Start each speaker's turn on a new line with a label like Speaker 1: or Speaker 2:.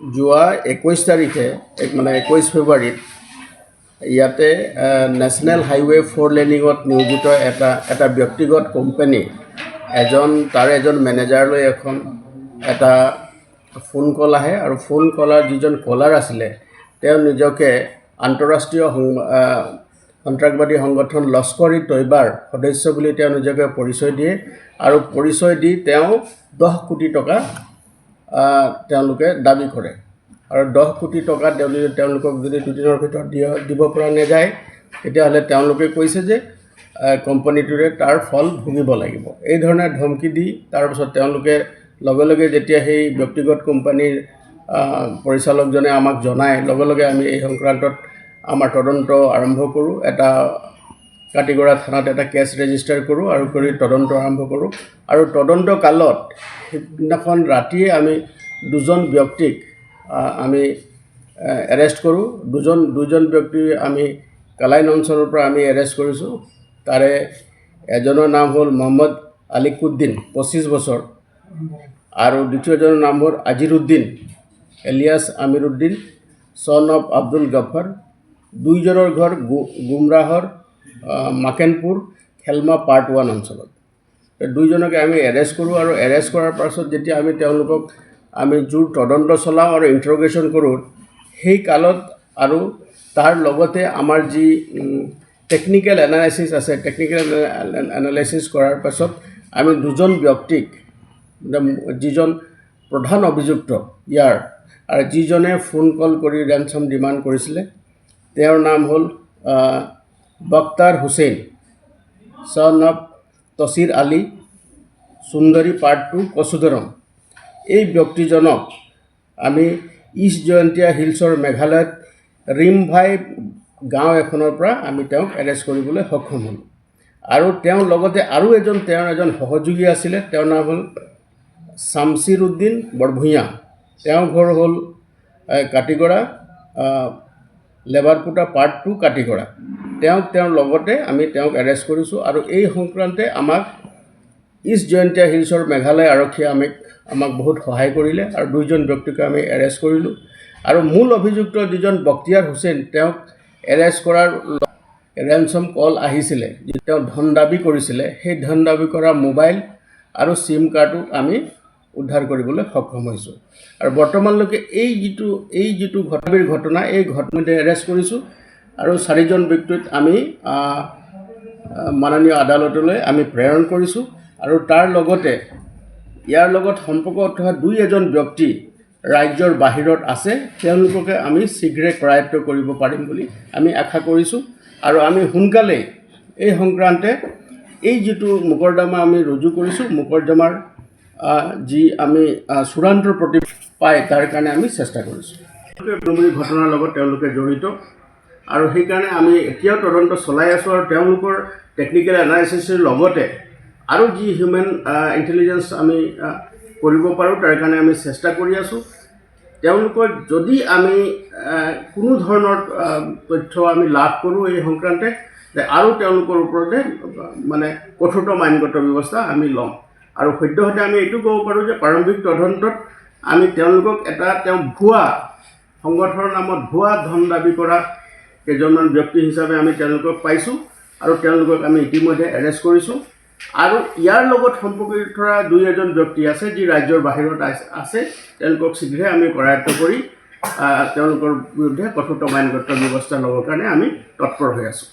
Speaker 1: যোৱা একৈছ তাৰিখে মানে একৈছ ফেব্ৰুৱাৰীত ইয়াতে নেশ্যনেল হাইৱে' ফ'ৰ লেনিঙত নিয়োজিত এটা এটা ব্যক্তিগত কোম্পানী এজন, তাৰ এজন মেনেজাৰলৈ এখন এটা ফোন কল আহে আৰু ফোন কলাৰ যিজন কলাৰ আছিলে, তেওঁ নিজকে আন্তঃৰাষ্ট্ৰীয় সং- সন্ত্ৰাসবাদী সংগঠন লস্কৰ ই তৈবাৰ সদস্য বুলি তেওঁ নিজকে পৰিচয় দিয়ে আৰু পৰিচয় দি তেওঁ দহ কোটি টকা তেওঁলোকে দাবি কৰে। আৰু দহ কোটি টকা তেওঁলোকে, তেওঁলোকক যদি দুদিনৰ ভিতৰত দিয়া, দিব পৰা নাযায়, তেতিয়াহ'লে তেওঁলোকে কৈছে যে কোম্পানীটোৰে তাৰ ফল ভুগিব লাগিব। এই ধৰণে ধমকি দি তাৰপিছত তেওঁলোকে লগে লগে যেতিয়া সেই ব্যক্তিগত কোম্পানীৰ পৰিচালকজনে আমাক জনায়, লগে লগে আমি এই সংক্ৰান্তত আমাৰ তদন্ত আৰম্ভ কৰোঁ। এটা কাটিগড়া থানাত এটা কেছ ৰেজিষ্টাৰ কৰোঁ আৰু কৰি তদন্ত আৰম্ভ কৰোঁ। আৰু তদন্ত কালত সিদিনাখন ৰাতিয়ে আমি দুজন ব্যক্তিক আমি এৰেষ্ট কৰোঁ। দুজন দুজন ব্যক্তি আমি কালাইন অঞ্চলৰ পৰা আমি এৰেষ্ট কৰিছোঁ। তাৰে এজনৰ নাম হ'ল মহম্মদ আলিকুদ্দিন, পঁচিছ বছৰ। আৰু দ্বিতীয়জনৰ নাম হ'ল আজিৰুদ্দিন, এলিয়াছ আমিৰুদ্দিন, চন অফ আব্দুল গফৰ। দুইজনৰ ঘৰ গু, গুমৰাহৰ মাকেনপুৰ খেলমা পাৰ্ট ওৱান অঞ্চলত। দুইজনকে আমি এৰেষ্ট কৰোঁ আৰু এৰেষ্ট কৰাৰ পাছত যেতিয়া আমি তেওঁলোকক আমি জোৰ তদন্ত চলাওঁ আৰু ইণ্টাৰগেশ্যন কৰোঁ, সেই কালত আৰু তাৰ লগতে আমাৰ যি টেকনিকেল এনালাইচিছ আছে টেকনিকেল এনালাইচিছ কৰাৰ পাছত আমি দুজন ব্যক্তিক যিজন প্ৰধান অভিযুক্ত ইয়াৰ, আৰু যিজনে ফোন কল কৰি ৰেঞ্চম ডিমাণ্ড কৰিছিলে, তেওঁৰ নাম হ'ল আহ, বক্তাৰ হুছেইন চন অফ তচিৰ আলী সুন্দৰী পাৰ্ট টু কচুদৰম এই ব্যক্তিজনক আমি ইষ্ট জয়ন্তীয়া হিলছৰ মেঘালয়ত ৰিমভাই গাঁও এখনৰ পৰা আমি তেওঁক এৰেষ্ট কৰিবলৈ সক্ষম হ'লোঁ। আৰু তেওঁৰ লগতে আৰু এজন তেওঁৰ এজন সহযোগী আছিলে তেওঁৰ নাম হ'ল শামছিৰ উদ্দিন বৰভূঞা। তেওঁৰ ঘৰ হ'ল কাটিগড়া লেবাৰপুটা পাৰ্ট টু কাটিগড়া। তেওঁক তেওঁৰ লগতে আমি তেওঁক এৰেষ্ট কৰিছোঁ আৰু এই সংক্ৰান্তে আমাক ইষ্ট জয়ন্তীয়া হিলছৰ মেঘালয় আৰক্ষীয়ে আমাক আমাক বহুত সহায় কৰিলে আৰু দুইজন ব্যক্তিক আমি এৰেষ্ট কৰিলোঁ। আৰু মূল অভিযুক্ত যিজন বক্তিয়াৰ হুছেইন তেওঁক এৰেষ্ট কৰাৰ ৰেঞ্চম কল আহিছিলে যি তেওঁ ধন দাবী কৰিছিলে সেই ধন দাবী কৰা মোবাইল আৰু চিম কাৰ্ডো আমি উদ্ধাৰ কৰিবলৈ সক্ষম হৈছোঁ। আৰু বৰ্তমানলৈকে এই যিটো এই যিটো ঘটনাৰ ঘটনা এই ঘটনাতে এৰেষ্ট কৰিছোঁ। আৰু চাৰিজন ব্যক্তিক আমি মাননীয় আদালতলৈ আমি প্ৰেৰণ কৰিছোঁ আৰু তাৰ লগতে ইয়াৰ লগত সম্পৰ্ক থকা দুই এজন ব্যক্তি ৰাজ্যৰ বাহিৰত আছে তেওঁলোককে আমি শীঘ্ৰে কৰায়ত্ব কৰিব পাৰিম বুলি আমি আশা কৰিছোঁ। আৰু আমি সোনকালেই এই সংক্ৰান্তে এই যিটো মোকৰ্দমা আমি ৰুজু কৰিছোঁ মোকৰ্দমাৰ যি আমি আহ, চূড়ান্ত প্ৰতি পায় তাৰ কাৰণে আমি চেষ্টা কৰিছোঁ। ঘটনাৰ লগত তেওঁলোকে জড়িত। আৰু সেইকাৰণে আমি এতিয়াও তদন্ত চলাই আছোঁ আৰু তেওঁলোকৰ টেকনিকেল এনালাইচিছৰ লগতে আৰু যি হিউমেন ইণ্টেলিজেঞ্চ আমি কৰিব পাৰোঁ, তাৰ কাৰণে আমি চেষ্টা কৰি আছোঁ। তেওঁলোকৰ যদি আমি কোনো ধৰণৰ তথ্য আমি লাভ কৰোঁ এই সংক্ৰান্তে আৰু তেওঁলোকৰ ওপৰতে মানে কঠোৰতম আইনগত ব্যৱস্থা আমি ল'ম। আৰু সদ্যহতে আমি এইটো ক'ব পাৰোঁ যে প্ৰাৰম্ভিক তদন্তত আমি তেওঁলোকক এটা, তেওঁ ভুৱা সংগঠনৰ নামত ভুৱা ধন দাবি কৰা কেইজনমান ব্যক্তি হিচাপে আমি তেওঁলোকক পাইছোঁ আৰু তেওঁলোকক আমি ইতিমধ্যে এৰেষ্ট কৰিছোঁ। আৰু ইয়াৰ লগত সম্পৰ্কিত থকা দুই এজন ব্যক্তি আছে যি ৰাজ্যৰ বাহিৰত আছ- তেওঁলোকক শীঘ্ৰে আমি কৰায়ত্ব কৰি তেওঁলোকৰ বিৰুদ্ধে কঠোৰতম আইনগত ব্যৱস্থা ল'বৰ কাৰণে আমি তৎপৰ হৈ আছোঁ।